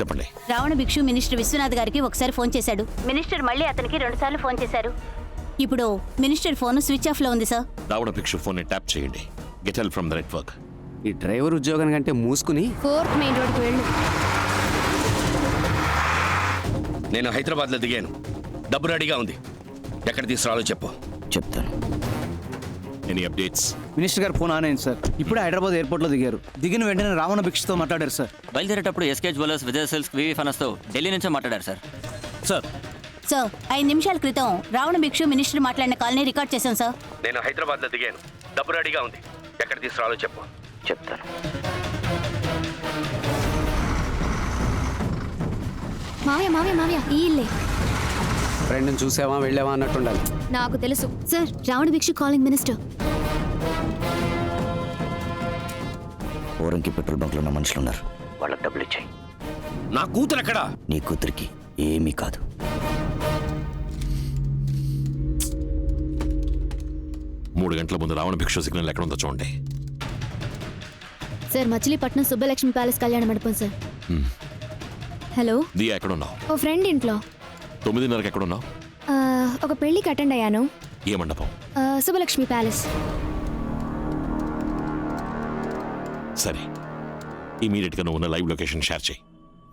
చెప్పండి. రావణ భిక్షు మినిస్టర్ విశ్వనాథ్ గారికి ఒకసారి ఫోన్ చేశాడు. మినిస్టర్ మళ్ళీ అతనికి రెండుసార్లు ఫోన్ చేశారు. ఇప్పుడు మినిస్టర్ ఫోన్ స్విచ్ ఆఫ్లో ఉంది sir. Ravana Bhikshu phone tap చేయండి. Get help from the network. ఈ డ్రైవర్ ఉద్యోగం కంటే మూసుకుని ఫోర్త్ మెయిన్ రోడ్కి వెళ్ళు. నేను హైదరాబాద్లో దిగాను. డబ్బు రెడీగా ఉంది. ఎక్కడ తీసుకురావాలో చెప్పు. చెప్తాను. ఎనీ అప్డేట్స్ మినిస్టర్ గారు ఫోన్ ఆన్ అయింది సార్. ఇప్పుడే హైదరాబాద్ ఎయిర్పోర్ట్లో దిగారు. దిగిన వెంటనే రావణ భిక్షతో మాట్లాడారు sir. బయలుదేరేటప్పుడు SK jewellers Vijay silks VV ఫనస్తో Delhi నుంచే మాట్లాడారు సార్. సార్. సార్ ఐదు నిమిషాల క్రితం రావణ భిక్షు మినిస్టర్ మాట్లాడిన కాల్ని రికార్డ్ చేశాం సార్. నేను హైదరాబాద్లో దిగాను. డబ్బు రెడీగా ఉంది. ఎక్కడ తీసుకురావాలో చెప్పు. చెప్తాను. మావయ్య మావయ్య మావయ్య. ఈ ఇల్లే. ఫ్రెండ్ని చూసావా వెళ్ళావా అన్నట్టు ఉండాలి నాకు తెలుసు. Sir Ravana Bhikshu calling minister Oranki petrol బంక్లో ఉన్న మనుషులు ఉన్నారు వాళ్ళకి డబ్బులు ఇచ్చాయి. నా కూతురు ఎక్కడా? నీ కూతురికి ఏమీ కాదు. మూడు గంటల ముందు రావణ భిక్షు సిగ్నల్ ఎక్కడ ఉందో చూడండి. సార్ మచిలీపట్నం సుబ్బలక్ష్మి ప్యాలెస్ కళ్యాణ మండపం సార్. హలో? దియా ఎక్కడ ఉన్నావు ఓ ఫ్రెండ్ ఇంట్లో. తొమ్మిదిన్నరకు ఎక్కడ ఉన్నావు ఆ, ఒక పెళ్ళికి అటెండ్ అయ్యాను. ఏ మండపం? ఆ, సుబ్బలక్ష్మి ప్యాలెస్. సరే. ఇమీడియట్గా నువ్వు ఉన్న లైవ్ లొకేషన్ షేర్ చేయి.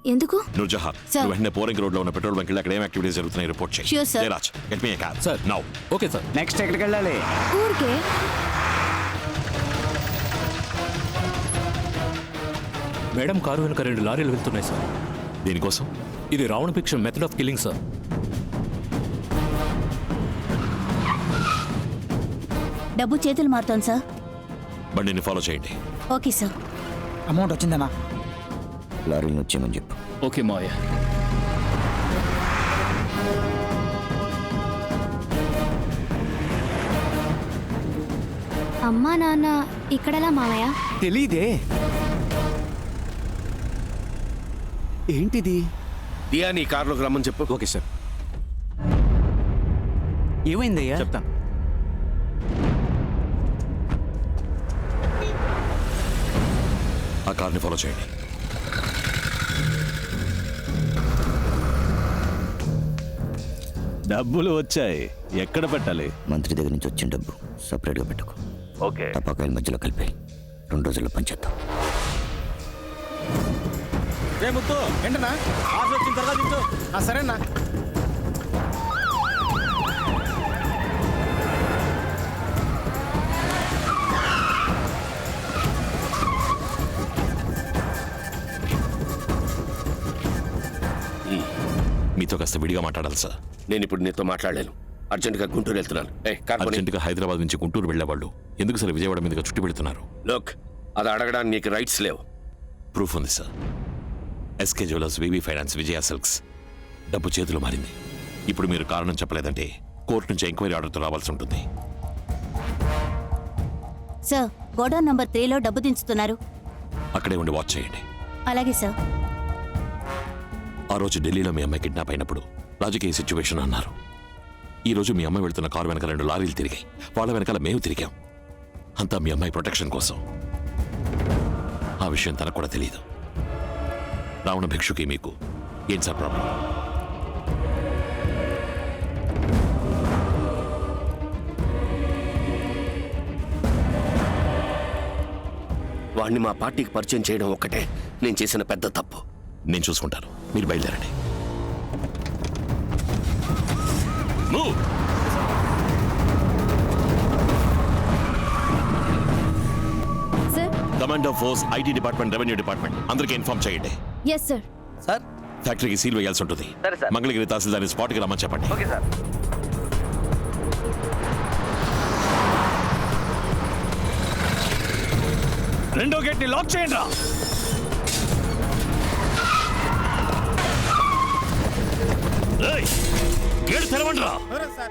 ఎందుకు? నువ్వు జహార్ Sir. నువ్వు వెంటనే పోరింగ్ రోడ్లో ఉన్న పెట్రోల్ బంక్ అక్కడ ఏం యాక్టివిటీస్ జరుగుతున్నాయి రిపోర్ట్ చేయి. Sure, sir. Jayaraj get me car sir now okay sir next ఎక్కడికి వెళ్ళాలి ఊరికే. మేడం కారు వెనుక రెండు లారీలు వెళ్తున్నాయి సార్ దీనికోసం? ఇది రావణ భిక్ష మెథడ్ ఆఫ్ కిల్లింగ్ సార్ డబ్బు చేతులు మారుతోంది సార్. బండిని ఫాలో చేయండి. Okay sir. అమౌంట్ వచ్చిందన్నా? లారీలు వచ్చేయమని చెప్పు. ఓకే మావయ్య. అమ్మా నాన్న ఇక్కడెలా మావయ్య? తెలీదే. ఏంటిది? దియా నీ కారులోకి రమ్మని చెప్పు. Okay sir. ఏమైందయ్యా? చెప్తాను. ఆ కార్ని ఫాలో చేయండి. డబ్బులు వచ్చాయి. ఎక్కడ పెట్టాలి? మంత్రి దగ్గర నుంచి వచ్చిన డబ్బు సపరేట్గా పెట్టుకో. ఓకే. టపాకాయల మధ్యలో కలిపి రెండు రోజుల్లో పంచేద్దాం రే ముత్తు ఏంటన్నా? ఆఫ్ వచ్చిన తర్వాత సరేనా మీతో కాస్త విడిగా మాట్లాడాలి సార్. నేను ఇప్పుడు నీతో మాట్లాడలేను. అర్జెంటుగా గుంటూరు వెళ్తున్నాను. ఏ కార్పొరేట్ అర్జెంటుగా హైదరాబాద్ నుంచి గుంటూరు వెళ్ళేవాళ్ళు. ఎందుకు సార్ విజయవాడ మీదుగా చుట్టి పెడుతున్నారు? లోక్ అది అడగడానికి నీకు రైట్స్ లేవు. ప్రూఫ్ ఉంది sir. SK jewellers VV finance Vijaya silks డబ్బు చేతులు మారింది. ఇప్పుడు మీరు కారణం చెప్పలేదంటే కోర్టు నుంచి ఎంక్వైరీ ఆర్డర్తో రావాల్సి ఉంటుంది. సార్ గోడౌన్ నంబర్ త్రీలో డబ్బు దించుతున్నారు. అక్కడే ఉండి వాచ్ చేయండి. అలాగే సార్. ఆ రోజు ఢిల్లీలో మీ అమ్మాయి కిడ్నాప్ అయినప్పుడు రాజకీయ సిచ్యువేషన్ అన్నారు. ఈ రోజు మీ అమ్మాయి వెళ్తున్న కారు వెనక రెండు లారీలు తిరిగాయి. వాళ్ళ వెనకాల మేము తిరిగాం. అంతా మీ అమ్మాయి ప్రొటెక్షన్ కోసం. ఆ విషయం తనకు కూడా తెలియదు రావణ భిక్షుకి మీకు ఏం సార్ ప్రాబ్లం వాడిని మా పార్టీకి పరిచయం చేయడం ఒక్కటే. నేను చేసిన పెద్ద తప్పు. నేను చూసుకుంటాను. మీరు బయలుదేరండి! Sir command of force IT department revenue department అందరికీ ఇన్ఫార్మ్ చేయండి. ఎస్ సార్ సార్ ఫ్యాక్టరీకి సీల్ వేయాల్సి ఉంటుంది. మంగళగిరి తహసీల్దార్ స్పాట్కి రమ్మని చెప్పండి. రెండో గేట్ని లాక్ చేయండి రా.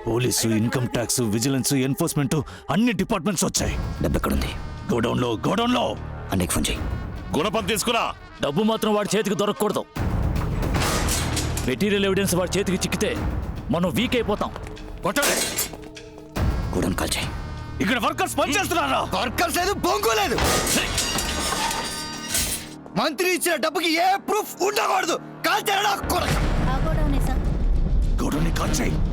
Police income tax vigilance enforcement అన్ని డిపార్ట్మెంట్స్ వచ్చాయి. డబ్బు ఎక్కడుంది గోడౌన్లో గోడౌన్లో అన్నయ్య ఫోన్ చేయి గుణపం తీసుకురా! డబ్బు మాత్రం వాడి చేతికి దొరకకూడదు. మెటీరియల్ ఎవిడెన్స్ వాడి చేతికి చిక్కితే మనం వీక్ అయిపోతాం. కొట్టండి! గూడౌన్ కాల్ చేయి ఇక్కడ వర్కర్స్ పనిచేస్తున్నారా వర్కర్స్ లేదు బొంగు లేదు మంత్రి ఇచ్చిన డబ్బుకి ఏ ప్రూఫ్ ఉండకూడదు! కాల్చారా సార్ Marching!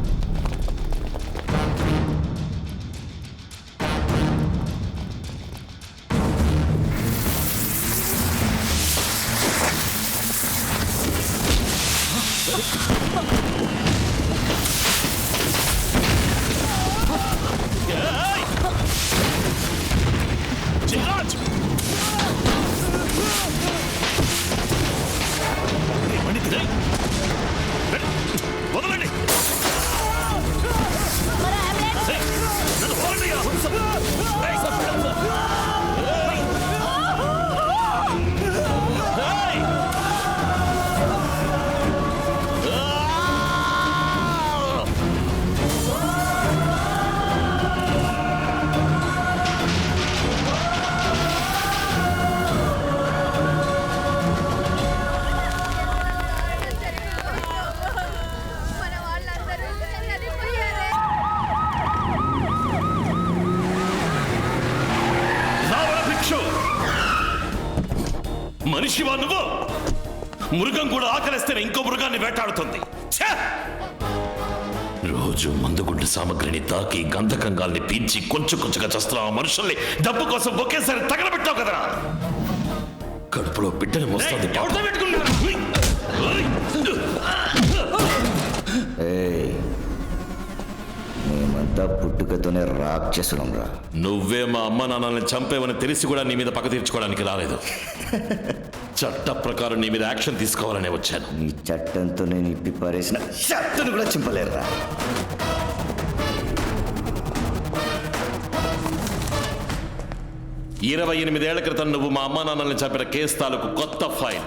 సామగ్రిని తాకి గంధకంగాల్ని పీల్చి కొంచెం కొంచెంగా చేస్తున్న ఆ మనుషుల్ని డబ్బు కోసం ఒకేసారి తగలబెట్టావు కదరా. కడుపులో బిడ్డని మోస్తుంది మేమంతా పుట్టుకతోనే రాక్షసులం రా నువ్వే మా అమ్మ నాన్నల్ని చంపేవని తెలిసి కూడా నీ మీద పగ తీర్చుకోవడానికి రాలేదు. చట్ట ప్రకారం నీ మీద యాక్షన్ తీసుకోవాలనే వచ్చాను. నీ చట్టంతో నేను ఇప్పి పారేసిన షర్టును కూడా చింపలేరురా ఇరవై ఎనిమిదేళ్ళ క్రితం నువ్వు మా అమ్మా నాన్నల్ని చంపిన కేసు తాలూకు కొత్త ఫైల్.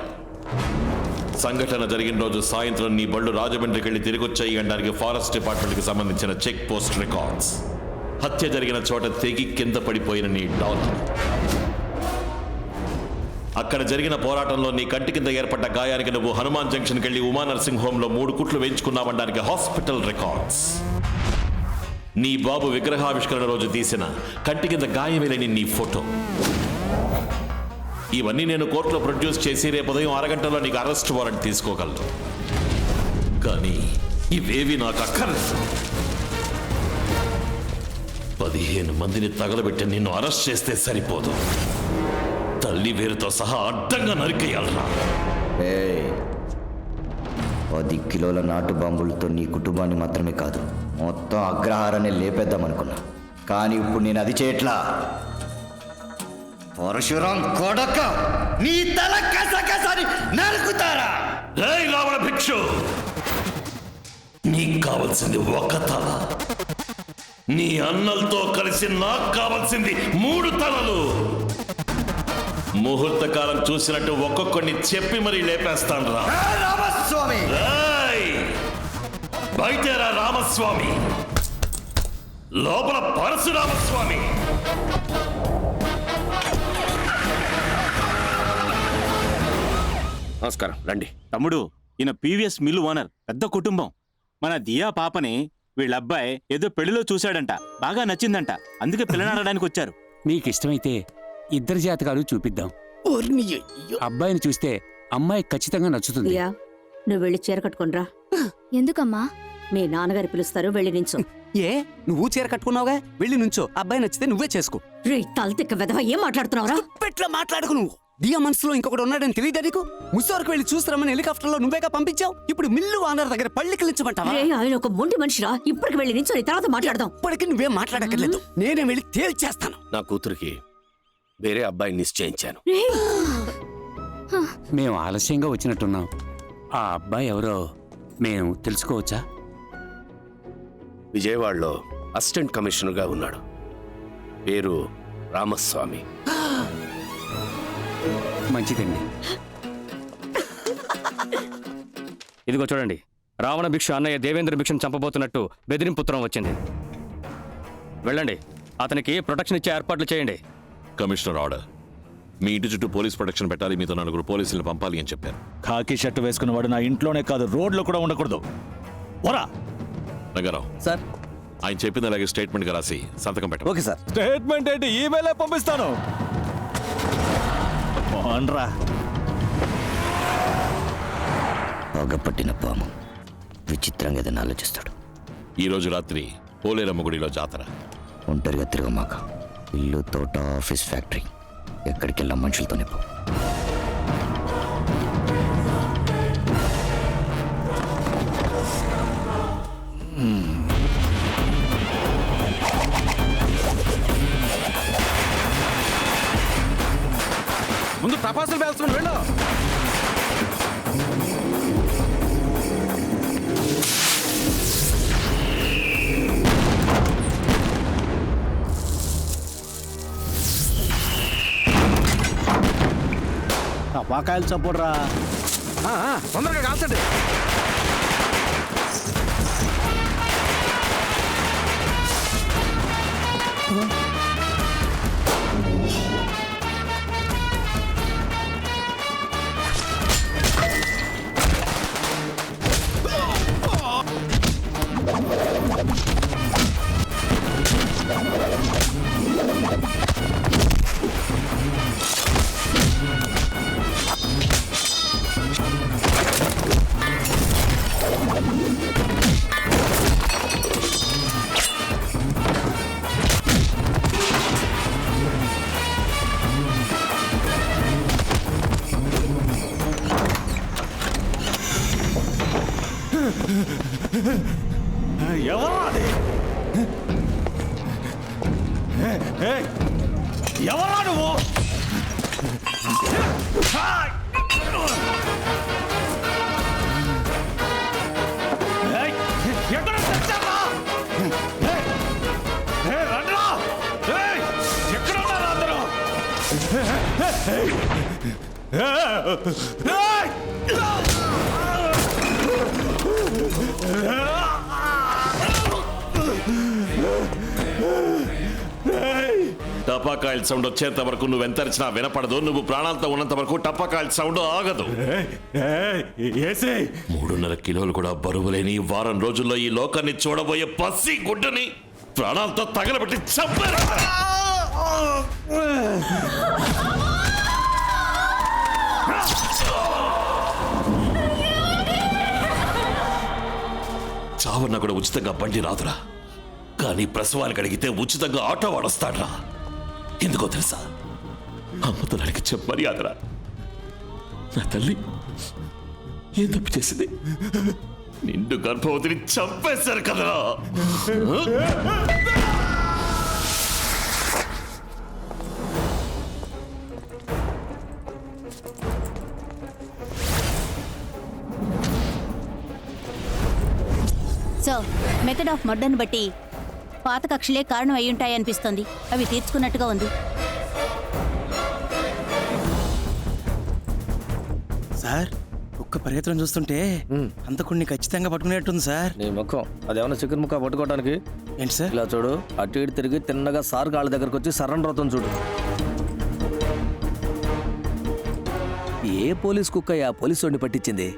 సంఘటన జరిగిన రోజు సాయంత్రం నీ బళ్ళు రాజమండ్రికి వెళ్ళి తిరిగి వచ్చాయి అనడానికి ఫారెస్ట్ డిపార్ట్మెంట్కి సంబంధించిన చెక్ పోస్ట్ రికార్డ్స్. హత్య జరిగిన చోట తెగి కింద పడిపోయిన నీ డాలర్ అక్కడ జరిగిన పోరాటంలో నీ కంటి కింద ఏర్పడ్డ గాయానికి నువ్వు హనుమాన్ జంక్షన్కి వెళ్ళి ఉమా నర్సింగ్ హోంలో మూడు కుట్లు వేయించుకున్నావనడానికి హాస్పిటల్ రికార్డ్స్. నీ బాబు విగ్రహావిష్కరణ రోజు తీసిన కంటి కింద గాయమేలేని నీ ఫోటో. ఇవన్నీ నేను కోర్టులో ప్రొడ్యూస్ చేసి రేపు ఉదయం అరగంటలో నీకు అరెస్ట్ వారెంట్ తీసుకోగలను. కానీ ఇవేవి నాకు అక్కర్లేదు. పదిహేను మందిని తగలబెట్టి నిన్ను అరెస్ట్ చేస్తే సరిపోదు. తల్లి వేరుతో సహా అడ్డంగా నరికేయాలరా. పది కిలోల నాటు బాంబులతో నీ కుటుంబాన్ని మాత్రమే కాదు మొత్తం అగ్రహారాన్ని లేపేద్దామనుకున్నా కానీ ఇప్పుడు నేను అది చేయట్లా. పరశురాం కొడక నీ తల కసకసని నరుకుతారా? రేయ్ రావణ భిక్షు. నీకు కావాల్సింది ఒక తల. నీ అన్నలతో కలిసి నాకు కావాల్సింది మూడు తలలు. ముహూర్త కాలం చూసినట్టు ఒక్కొక్కడిని చెప్పి మరీ లేపేస్తాను రా రామస్వామి! బయటేరా రామస్వామి. లోపల పరశురామస్వామి నమస్కారం రండి. తమ్ముడు ఈయన పీవీఎస్ మిల్లు ఓనర్ పెద్ద కుటుంబం. మన దియా పాపని వీళ్ళ అబ్బాయి ఏదో పెళ్ళిలో చూశాడంట బాగా నచ్చిందంట. అందుకే పిల్లనాడడానికి వచ్చారు. మీకు ఇష్టమైతే ఇద్దరు జాతకాలు చూపిద్దాం. అబ్బాయిని చూస్తే అమ్మాయి ఖచ్చితంగా నచ్చుతుంది. నువ్వు వెళ్ళి చీర కట్టుకునిరా ఎందుకమ్మా? మీ నాన్నగారు పిలుస్తారు వెళ్ళి నించు. ఏ? నువ్వు చీర కట్టుకున్నావుగా? వెళ్ళి నుంచో. అబ్బాయి నచ్చితే నువ్వే చేసుకో. రే తలతిక్క వెదవ ఏం మాట్లాడుతున్నావురా? పెట్లా మాట్లాడుకు నువ్వు. దియా మనసులో ఇంకొకటి ఉన్నాడని తెలియదా నీకు? ముసోరకు వెళ్ళి చూస్తారమని హెలికాప్టర్లో నువ్వేగా పంపించావు? ఇప్పుడు మిల్లు వానర్ దగ్గర పళ్ళికిలించమంటావా రే ఆయన ఒక మొండి మనిషిరా. ఇప్పటికి వెళ్ళి నించో తర్వాత మాట్లాడదాం. ఇప్పటికి నువ్వేం మాట్లాడక్కర్లేదు. నేనే వెళ్ళి తేల్చేస్తాను. నా కూతురికి వేరే అబ్బాయిని నిశ్చయించాను. మేము ఆలస్యంగా వచ్చినట్టున్నాం. ఆ అబ్బాయి ఎవరో మేము తెలుసుకోవచ్చా? విజయవాడలో అసిస్టెంట్ కమిషనర్గా ఉన్నాడు. పేరు రామస్వామి. మంచిదండి. ఇదిగో చూడండి. రావణ భిక్ష అన్నయ్య దేవేంద్ర భిక్షను చంపబోతున్నట్టు బెదిరింపుత్రం వచ్చింది. వెళ్ళండి. అతనికి ప్రొటెక్షన్ ఇచ్చే ఏర్పాట్లు చేయండి. Commissioner order. మీ ఇంటి చుట్టూ పోలీస్ ప్రొటెక్షన్ పెట్టాలి మీతో నలుగురు పోలీసులను పంపాలి అని చెప్పారు ఖాకీ షర్ట్ వేసుకున్నవాడు నా ఇంట్లోనే కాదు రోడ్లో కూడా ఉండకూడదు. పోరా! రంగారావు. సార్. ఆయన చెప్పింది అలాగే స్టేట్మెంట్ రాసి సంతకం పెట్ట ఓకే సార్. స్టేట్మెంట్ ఏంటి? ఈమెయిల్ పంపిస్తాను. పోన్రా. పాము విచిత్రంగా ఏదైనా ఆలోచిస్తాడు. ఈ రోజు రాత్రి పోలేరమ్మ గుడిలో జాతర. ఒంటరిగా తిరగమాక ఇల్లు తోట ఆఫీస్ ఫ్యాక్టరీ. ఎక్కడికి మనుషులతోనే పో. టపాసులు పేల్చుకుని వెళ్ళు. టపాకాయలు చప్పుడురా. తొందరగా కాల్చండి. Let's go. ఎవరా నువ్వు ఏయ్, ఎక్కడ తెచ్చారా ఏయ్, ఎక్కడ ఉన్నారు అందరూ టపాకాయల సౌండ్ వచ్చేంత వరకు నువ్వు ఎంతరిచినా వినపడదు. నువ్వు ప్రాణాలతో ఉన్నంత వరకు టపాకాయల సౌండ్ ఆగదు. మూడున్నర కిలోలు కూడా బరువులేని వారం రోజుల్లో ఈ లోకాన్ని చూడబోయే పసి గుడ్డని ప్రాణాలతో తగలబెట్టి చంపారు. చావన్న కూడా ఉచితంగా బండి రాదురా. కానీ ప్రసవానికి అడిగితే ఉచితంగా ఆటో వాడొస్తాడ్రా. ఎందుకో తెలుసా? అమ్మతో చెప్పని మర్యాదరా. నా తల్లి ఏం తప్పు చేసింది? నిండు గర్భవతిని చంపేశారు కదరా. సో మెథడ్ ఆఫ్ మర్డర్ని బట్టి పాత కక్షలే కారణం అయి ఉంటాయనిపిస్తోంది అవి తీర్చుకున్నట్టుగా ఉంది. సార్ ఒక్క ప్రయత్నం చూస్తుంటే అంతకుడిని ఖచ్చితంగా పట్టుకునేట్టుంది సార్. నీ ముఖం. అదేమన్నా చికెన్ ముక్క పట్టుకోవడానికి ఏంటి సార్? ఇలా చూడు అటు ఇటు తిరిగి తిన్నగా సార్ కాళ్ళ దగ్గరకు వచ్చి సరెండర్ అవుతుంది చూడు. ఏ పోలీస్ కుక్క ఆ పోలీసు వాడిని పట్టించింది?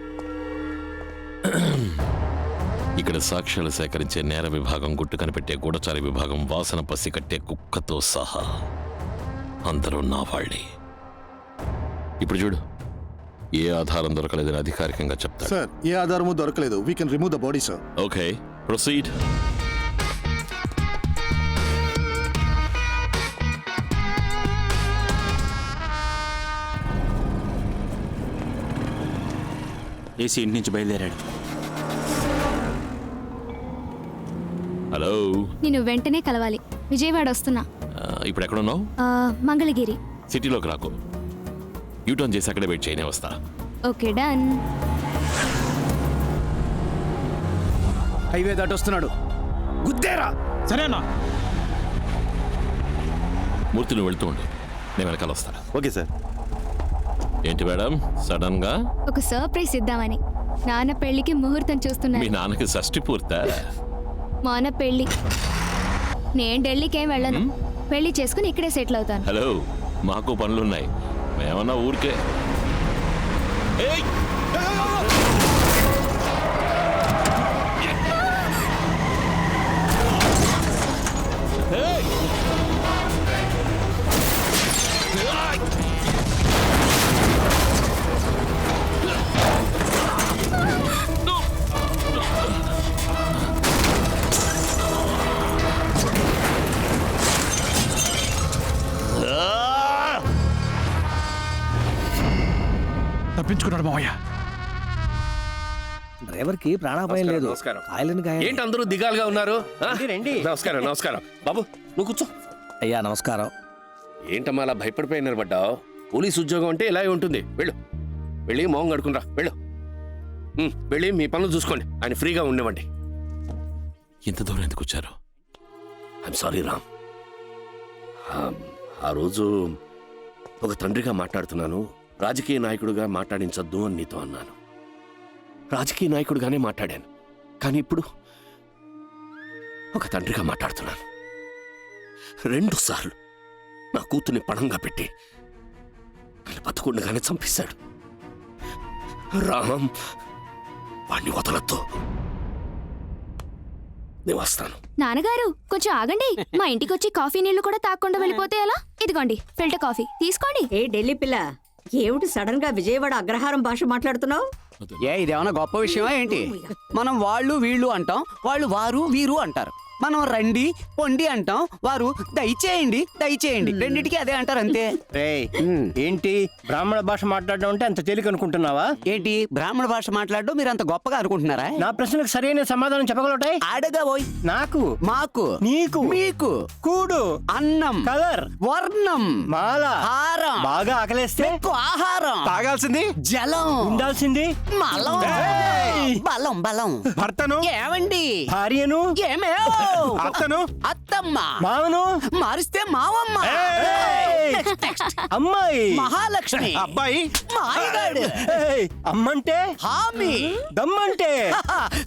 ఇక్కడ సాక్ష్యాలు సేకరించే నేర విభాగం గుట్టు కనిపెట్టే గూఢచారి విభాగం వాసన పసి కట్టే కుక్కతో సహా అందరూ నా వాళ్ళే. ఇప్పుడు చూడు ఏ ఆధారం దొరకలేదని అధికారికంగా చెప్తారు సార్ ఏ ఆధారము దొరకలేదు. We can remove the body sir okay proceed. AC ఇంటి నుంచి బయలుదేరాడు. హలో. నేను వెంటనే కలవాలి. విజయవాడ వస్తున్నా. ఇప్పుడు ఎక్కడున్నావు? మంగళగిరి. సిటీలోకి రాకు. యూటర్న్ చేసి అక్కడే వెయిట్ చేయనే వస్తా. Okay done. హైవే దాటి వస్తున్నాడు. గుద్దేరా! సరేనా మూర్తి నువ్వు వెళ్తూ ఉండు. నేను వెనకాల వస్తాను ఓకే సార్. ఏంటి మేడం? సడన్గా ఒక సర్ప్రైజ్ ఇద్దామని. నాన్న పెళ్ళికి ముహూర్తం మీ చూస్తున్నాను నాన్నకి షష్టి పూర్తా? మాన పెళ్ళి నేను ఢిల్లీకి ఏం వెళ్ళను పెళ్ళి చేసుకుని ఇక్కడే సెటిల్ అవుతాను. హలో మాకు పనులున్నాయి. మేమన్నా ఊరికే. ఏయ్! మామయ్య డ్రైవర్కి ప్రాణాపాయం లేదు. నమస్కారం. ఆయలని గాయం ఏంటి అందరూ దిగాలుగా ఉన్నారు? ఆ? రండి. నమస్కారం నమస్కారం. బాబు నువ్వు కూర్చో. అయ్యా నమస్కారం. ఏంటమ్మా అలా భయపడిపోయి నిలబడ్డావు? పోలీస్ ఉద్యోగం అంటే ఇలాగే ఉంటుంది. వెళ్ళు. వెళ్ళి మోహం కడుకునిరా వెళ్ళు. ఉమ్, వెళ్ళి మీ పనులు చూసుకోండి. ఆయన ఫ్రీగా ఉండేవండి ఇంత దూరం ఎందుకు వచ్చారు? I'm sorry Ram. ఆ- ఆ రోజు ఒక తండ్రిగా మాట్లాడుతున్నాను. రాజకీయ నాయకుడిగా మాట్లాడించొద్దు అని నీతో అన్నాను. రాజకీయ నాయకుడిగానే మాట్లాడాను. కానీ ఇప్పుడు ఒక తండ్రిగా మాట్లాడుతున్నాను. రెండు సార్లు నా కూతుర్ని పణంగా పెట్టి నన్ను బతకుండగానే చంపేశాడు. రామ్ వాణ్ణి వదలొద్దు. నేను వస్తాను. నాన్నగారు కొంచెం ఆగండి. మా ఇంటికి వచ్చి కాఫీ నీళ్ళు కూడా తాకుండా వెళ్ళిపోతే ఎలా? ఇదిగోండి ఫిల్టర్ కాఫీ. తీసుకోండి. ఏ ఢిల్లీ పిల్ల ఏమిటి సడన్గా విజయవాడ అగ్రహారం భాష మాట్లాడుతున్నావు? ఏ ఇదేమన్నా గొప్ప విషయమా ఏంటి? మనం వాళ్ళు వీళ్ళు అంటాం వాళ్ళు వారు వీరు అంటారు. మనం రండి పొండి అంటాం. వారు దయచేయండి దయచేయండి. రెండిటికి అదే అంటారు అంతే. రేయ్ ఏంటి? బ్రాహ్మణ భాష మాట్లాడడం అంటే అంత తేలిక అనుకుంటున్నావా? ఏంటి? బ్రాహ్మణ భాష మాట్లాడడం మీరు అంత గొప్పగా అనుకుంటున్నారా? నా ప్రశ్నకు సరైన సమాధానం చెప్పగలటాయి అడగా పోయి నాకు? మాకు. నీకు? మీకు. కూడు? అన్నం. కలర్? వర్ణం. మాల? హారం. బాగా ఆకలేస్తే? ఆహారం. తాగాల్సింది? జలం. ఉండాల్సింది? మలం! బలం బలం. భర్తను? ఏమండి? భార్యను? ఏమే? అత్తను? అత్తమ్మ. మామను? మారిస్తే మావమ్మ. ఏయ్! అమ్మాయి. మహాలక్ష్మి. అబ్బాయి. మాయగాడు. ఏయ్! అమ్మంటే? హామీ. దమ్మంటే?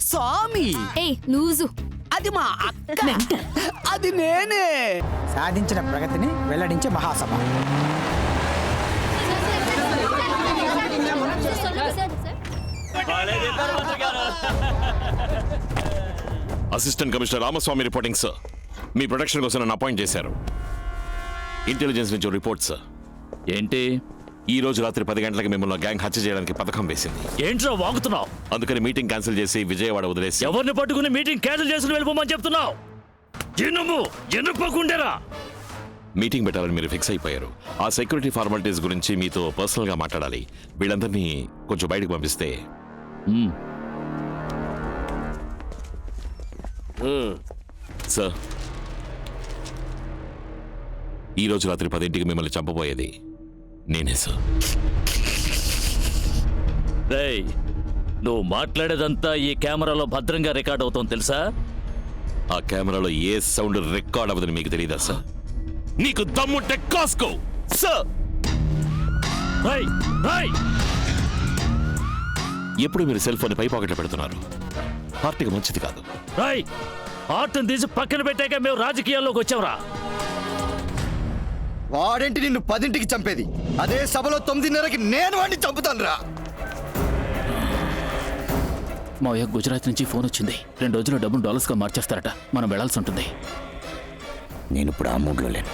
స్వామి. ఏ లూజు అది మా అక్క. అది నేనే. సాధించిన ప్రగతిని వెల్లడించే మహాసభ. Assistant commissioner Ramaswamy reporting sir. మీ ప్రొటెక్షన్ కోసం నన్ను అపాయింట్ చేశారు. ఇంటెలిజెన్స్ నుంచి రిపోర్ట్ సార్. ఏంటి? ఈ రోజు రాత్రి పది గంటలకు మిమ్మల్ని గ్యాంగ్ హత్య చేయడానికి పథకం వేసింది. ఏంట్రా వాగుతున్నావు? అందుకని మీటింగ్ క్యాన్సిల్ చేసి విజయవాడ వదిలేసి ఎవరిని పట్టుకుని మీటింగ్ క్యాన్సిల్ చేసుకుని వెళ్ళిపోమని చెప్తున్నావు? ఎనుము ఎనుపకుండేరా మీటింగ్ పెట్టాలని మీరు ఫిక్స్ అయిపోయారు. ఆ సెక్యూరిటీ ఫార్మాలిటీస్ గురించి మీతో పర్సనల్గా మాట్లాడాలి. వీళ్ళందరినీ కొంచెం బయటకు పంపిస్తే సార్ ఈ రోజు రాత్రి పదింటికి మిమ్మల్ని చంపబోయేది నేనే సార్ రేయ్ నువ్వు మాట్లాడేదంతా ఈ కెమెరాలో భద్రంగా రికార్డ్ అవుతోంది తెలుసా? ఆ కెమెరాలో ఏ సౌండ్ రికార్డ్ అవ్వదని మీకు తెలియదా సార్ నీకు దమ్ముంటే కాసుకో సార్ ఎప్పుడు మీరు సెల్ ఫోన్ పై పాకెట్లో పెడుతున్నారు? పార్టీకి మంచిది కాదు. రేయ్ ఆర్ట్ని తీసి పక్కన పెట్టాక మేము రాజకీయాల్లోకి వచ్చావురా వాడేంటి నిన్ను పదింటికి చంపేది. అదే సభలో తొమ్మిదిన్నరకి నేను వాడిని చంపుతాను రా మావయ్య గుజరాత్ నుంచి ఫోన్ వచ్చింది. రెండు రోజుల్లో డబ్బులు డాలర్స్గా మార్చేస్తారట. మనం వెళ్ళాల్సి ఉంటుంది. నేను ఇప్పుడు ఆ మూడ్లో లేను.